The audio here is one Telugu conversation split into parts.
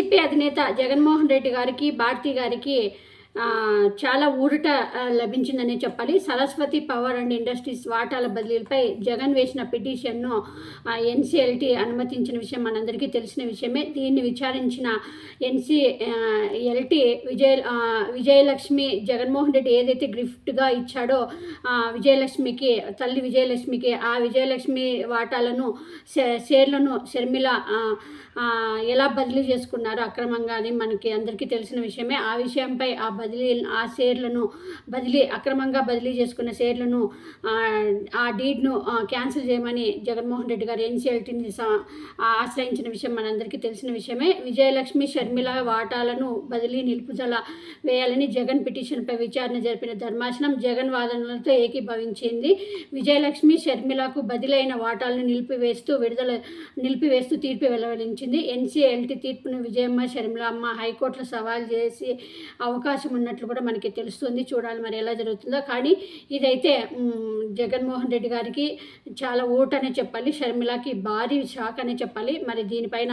వైసీపీ అధినేత జగన్మోహన్ రెడ్డి గారికి భారతి గారికి చాలా ఊరట లభించిందనే లభించిందని చెప్పాలి. సరస్వతి పవర్ అండ్ ఇండస్ట్రీస్ వాటాల బదిలీలపై జగన్ వేసిన పిటిషన్ను ఎన్సీఎల్టీ అనుమతించిన విషయం మనందరికీ తెలిసిన విషయమే. దీన్ని విచారించిన ఎన్సీ ఎల్టీ విజయ విజయలక్ష్మి జగన్మోహన్ రెడ్డి ఏదైతే గిఫ్ట్గా ఇచ్చాడో విజయలక్ష్మికి తల్లి విజయలక్ష్మికి ఆ విజయలక్ష్మి వాటాలను షేర్లను షర్మిల ఎలా బదిలీ చేసుకున్నారో అక్రమంగా అని మనకి అందరికీ తెలిసిన విషయమే. ఆ విషయంపై ఆ బదిలీ ఆ షేర్లను బదిలీ అక్రమంగా బదిలీ చేసుకున్న షేర్లను ఆ, డీడ్ను క్యాన్సిల్ చేయమని జగన్మోహన్ రెడ్డి గారు ఎన్సీఎల్టీని ఆశ్రయించిన విషయం మనందరికీ తెలిసిన విషయమే. విజయలక్ష్మి షర్మిల వాటాలను బదిలీ నిలుపుదల వేయాలని జగన్ పిటిషన్పై విచారణ జరిపిన ధర్మాసనం జగన్ వాదనలతో ఏకీభవించింది. విజయలక్ష్మి షర్మిలకు బదిలైన వాటాలను నిలిపివేస్తూ విడుదల నిలిపివేస్తూ తీర్పు వెలువరించింది. ఎన్సీఎల్టీ తీర్పును విజయమ్మ షర్మిలమ్మ హైకోర్టులో సవాల్ చేసి అవకాశం ఉన్నట్లు కూడా మనకి తెలుస్తుంది. చూడాలి మరి ఎలా జరుగుతుందో. కానీ ఇదైతే జగన్మోహన్ రెడ్డి గారికి చాలా ఓటనే చెప్పాలి. షర్మిలకి భారీ షాక్ అనే చెప్పాలి. మరి దీనిపైన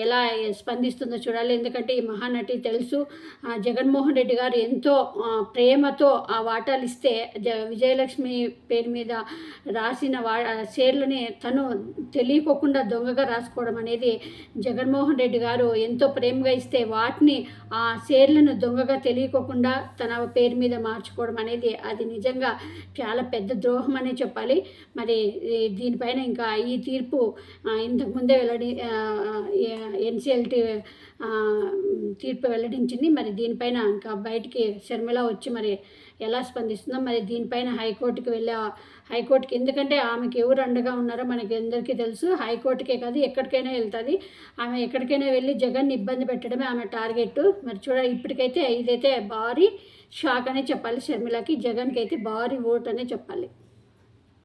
ఎలా స్పందిస్తుందో చూడాలి. ఎందుకంటే ఈ మహానటి తెలుసు ఆ, జగన్మోహన్ రెడ్డి గారు ఎంతో ప్రేమతో ఆ వాటాలు ఇస్తే జ విజయలక్ష్మి పేరు మీద రాసిన వా షేర్లని తను తెలియకోకుండా దొంగగా రాసుకోవడం అనేది జగన్మోహన్ రెడ్డి గారు ఎంతో ప్రేమగా ఇస్తే వాటిని ఆ షేర్లను దొంగగా తెలియకోకుండా తన పేరు మీద మార్చుకోవడం అనేది అది నిజంగా చాలా పెద్ద ద్రోహం అనే చెప్పాలి. మరి దీనిపైన ఇంకా ఈ తీర్పు ఇంతకుముందే ఇంతకు ముందే వెల్లడి ఎన్సిఎల్టీ తీర్పు వెల్లడించింది. మరి దీనిపైన ఇంకా బయటికి షర్మిల వచ్చి మరి ఎలా స్పందిస్తుందో మరి దీనిపైన హైకోర్టుకి వెళ్ళే హైకోర్టుకి ఎందుకంటే ఆమెకి ఎవరు అండగా ఉన్నారో మనకి అందరికీ తెలుసు. హైకోర్టుకే కాదు ఎక్కడికైనా వెళ్తుంది. ఆమె ఎక్కడికైనా వెళ్ళి జగన్ని ఇబ్బంది పెట్టడమే ఆమె టార్గెట్ మరి చూడ ఇప్పటికైతే ఇదైతే భారీ షాక్ అనే చెప్పాలి. షర్మిలకి జగన్కి అయితే భారీ ఓట్ అనే చెప్పాలి.